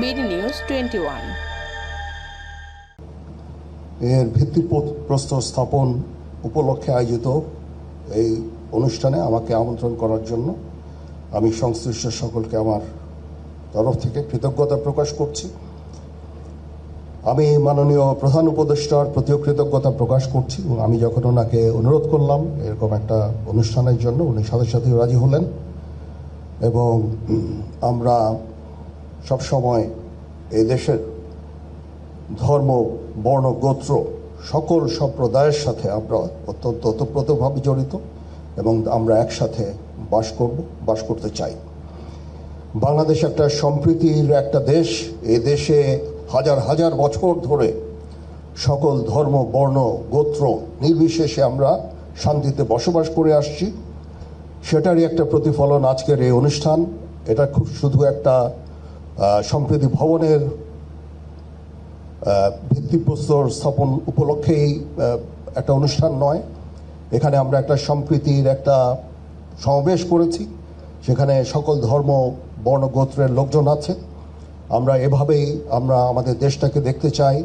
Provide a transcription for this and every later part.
BD news twenty one. এর ভিত্তিপ্রস্তর স্থাপন উপলক্ষে আয়োজিত এই অনুষ্ঠানে আমাকে আমন্ত্রণ করার জন্য আমি সংশ্লিষ্ট সকলকে আমার তরফ থেকে কৃতজ্ঞতা প্রকাশ করছি। আমি মাননীয় প্রধান উপদেষ্টার প্রতিও কৃতজ্ঞতা প্রকাশ করছি আমি যখন ওনাকে অনুরোধ করলাম এরকম একটা অনুষ্ঠানের জন্য, উনি সাথে সাথে রাজি হলেন এবং আমরা সবসময় দেশের ধর্ম, বর্ণ, গোত্র সকল সম্প্রদায়ের সাথে আমরা অত্যন্ত ওতপ্রোতভাবে জড়িত এবং আমরা একসাথে বাস করব, বাস করতে চাই। বাংলাদেশ একটা সম্প্রীতির একটা দেশ। এ দেশে হাজার হাজার বছর ধরে সকল ধর্ম, বর্ণ, গোত্র নির্বিশেষে আমরা শান্তিতে বসবাস করে আসছি। সেটারই একটা প্রতিফলন আজকের এই অনুষ্ঠান। এটা খুব শুধু একটা সম্প্রীতি ভবনের ভিত্তিপ্রস্তর স্থাপন উপলক্ষেই একটা অনুষ্ঠান নয়। এখানে আমরা একটা সম্প্রীতির একটা সমাবেশ করেছি। সেখানে সকল ধর্ম, বর্ণ, গোত্রের লোকজন আছে। আমরা এভাবেই আমরা আমাদের দেশটাকে দেখতে চাই।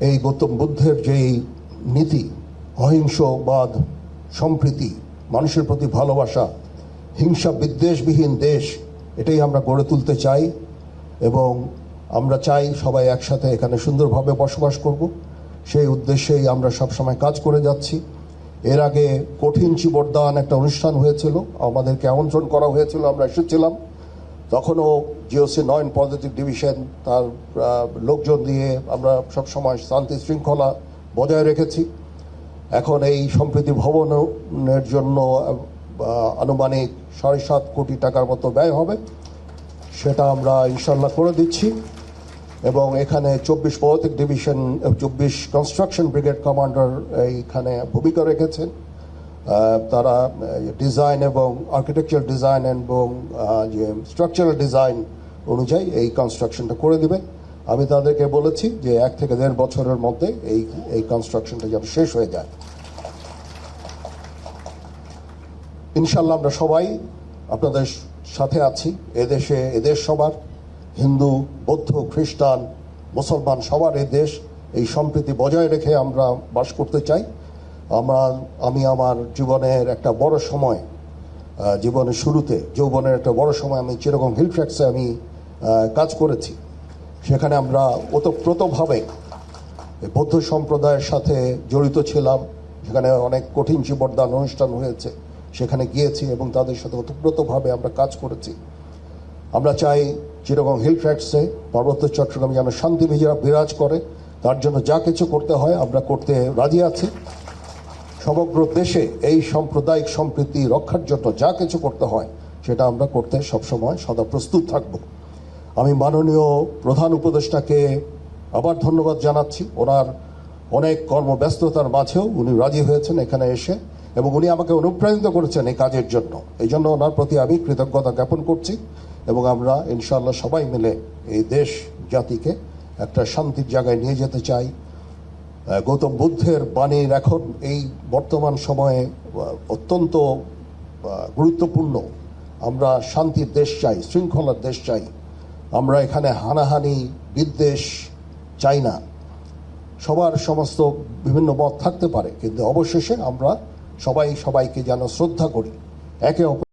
এই গৌতম বুদ্ধের যেই নীতি, অহিংসবাদ, সম্প্রীতি, মানুষের প্রতি ভালোবাসা, হিংসা বিদ্বেষবিহীন দেশ এটাই আমরা গড়ে তুলতে চাই এবং আমরা চাই সবাই একসাথে এখানে সুন্দরভাবে বসবাস করব। সেই উদ্দেশ্যেই আমরা সবসময় কাজ করে যাচ্ছি। এর আগে কঠিন চিবরদান একটা অনুষ্ঠান হয়েছিল, আমাদেরকে আমন্ত্রণ করা হয়েছিল, আমরা এসেছিলাম। তখনও জিওসি নয়ন পজিটিভ ডিভিশন তার লোকজন দিয়ে আমরা সবসময় শান্তি শৃঙ্খলা বজায় রেখেছি। এখন এই সম্প্রীতি ভবনের জন্য আনুমানিক সাড়ে সাত কোটি টাকার মতো ব্যয় হবে, সেটা আমরা ইনশাল্লাহ করে দিচ্ছি। এবং এখানে চব্বিশ পদাতিক ডিভিশন, চব্বিশ কনস্ট্রাকশন ব্রিগেড কমান্ডার এইখানে ভূমিকা রেখেছেন। তারা ডিজাইন এবং আর্কিটেকচার ডিজাইন এবং যে স্ট্রাকচারাল ডিজাইন অনুযায়ী এই কনস্ট্রাকশনটা করে দিবে আমি তাদেরকে বলেছি যে এক থেকে দেড় বছরের মধ্যে এই এই কনস্ট্রাকশনটা যেন শেষ হয়ে যায়। ইনশাল্লাহ আমরা সবাই আপনাদের সাথে আছি। এদেশে এদেশ সবার, হিন্দু, বৌদ্ধ, খ্রিস্টান, মুসলমান সবার এই দেশ এই সম্প্রীতি বজায় রেখে আমরা বাস করতে চাই। আমার, আমি আমার জীবনের একটা বড় সময় জীবনের শুরুতে, যৌবনের একটা বড় সময় আমি যেরকম হিল ট্র্যাক্সে আমি কাজ করেছি। সেখানে আমরা ওতপ্রোতভাবে বৌদ্ধ সম্প্রদায়ের সাথে জড়িত ছিলাম। সেখানে অনেক কঠিন জীবনদান অনুষ্ঠান হয়েছে। সেখানে গিয়েছি এবং তাদের সাথে ওতপ্রোতভাবে আমরা কাজ করেছি। আমরা চাই চিরগং হিল ট্র্যাক্সে পার্বত্য চট্টগ্রামে যেন শান্তি বিজয় বিরাজ করে। তার জন্য যা কিছু করতে হয় আমরা করতে রাজি আছি। সমগ্র দেশে এই সাম্প্রদায়িক সম্প্রীতি রক্ষার জন্য যা কিছু করতে হয়, সেটা আমরা করতে সবসময় সদা প্রস্তুত থাকব। আমি মাননীয় প্রধান উপদেষ্টাকে আবার ধন্যবাদ জানাচ্ছি। ওনার অনেক কর্মব্যস্ততার মাঝেও উনি রাজি হয়েছেন এখানে এসে। এবং উনি আমাকে অনুপ্রাণিত করেছেন এই কাজের জন্য। এই জন্য ওনার প্রতি আমি কৃতজ্ঞতা জ্ঞাপন করছি এবং আমরা ইনশাআল্লাহ সবাই মিলে এই দেশ জাতিকে একটা শান্তির জায়গায় নিয়ে যেতে চাই। গৌতম বুদ্ধের বাণীর এখন এই বর্তমান সময়ে অত্যন্ত গুরুত্বপূর্ণ। আমরা শান্তির দেশ চাই, শৃঙ্খলার দেশ চাই। আমরা এখানে হানাহানি, বিদ্বেষ চাই না। সবার সমস্ত বিভিন্ন মত থাকতে পারে, কিন্তু অবশেষে আমরা সবাই সবাইকে যেন শ্রদ্ধা করি। একে অপর